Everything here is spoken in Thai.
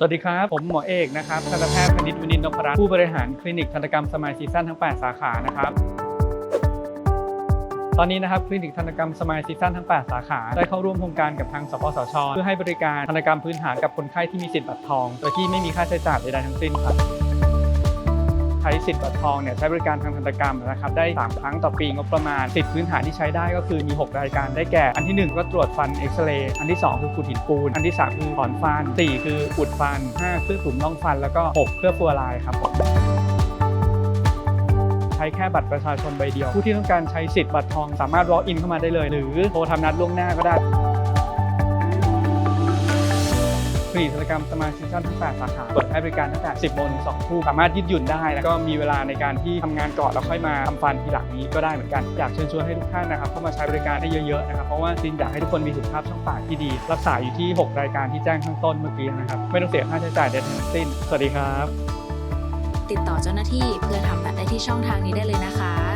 สวัสดีครับ ผมหมอเอกนะครับทันตแพทย์พนิตวินิตนพรัตน์ผู้บริหารคลินิกทันตกรรมสมายซีซั่นทั้ง 8 สาขานะครับ ตอนนี้นะครับคลินิกทันตกรรมสมายซีซั่นทั้ง 8 สาขา ได้เข้าร่วมโครงการกับทางสปสช เพื่อให้บริการทันตกรรมพื้นฐานกับคนไข้ที่มีสิทธิ์บัตรทอง โดยที่ไม่มีค่าใช้จ่ายใดๆทั้งสิ้นครับ ช้สิทธิ์บัตรทองเนี่ยใช้บริการทางทันตกรรมนะครับได้ 3 ครั้งต่อปีงบประมาณสิทธิ์พื้นฐานที่ใช้ได้ก็คือมี 6 รายการได้แก่ อันทีหนึ่1 ก็ตรวจฟันเอ็กซเรย์อันที่ 2 คือขูดหินปูน อันที่ 3 คือถอนฟัน 4 คืออุดฟัน 5 คือถุ่มน่องฟันแล้วก็ 6 เพื่อฟัวลายครับผมใช้แค่บัตรประชาชนใบเดียว ผู้ที่ต้องการใช้สิทธิ์บัตรทองสามารถ walk in เข้ามาได้เลย หรือโทรทำนัดล่วงหน้าก็ได้ คลินิกศัลยกรรมสมาชิกชั่นทั้ง8สาขาเปิดให้บริการตั้งแต่ 10โมงถึง2ทุ่มสามารถยืดหยุ่นได้แล้วก็มีเวลาในการที่ทำงานก่อนแล้วค่อยมาทำฟันทีหลังนี้ก็ได้เหมือนกันอยากเชิญชวนให้ทุกท่านนะครับเข้ามาใช้บริการให้เยอะๆนะครับเพราะว่าจริงอยากให้ทุกคนมีสุขภาพช่องปากที่ดี รักษาอยู่ที่ 6 รายการที่แจ้งข้างต้นเมื่อกี้นะครับไม่ต้องเสียค่าใช้จ่ายใดๆทั้งสิ้น สวัสดีครับ ติดต่อเจ้าหน้าที่เพื่อทำบัตรได้ที่ช่องทางนี้ได้เลยนะคะ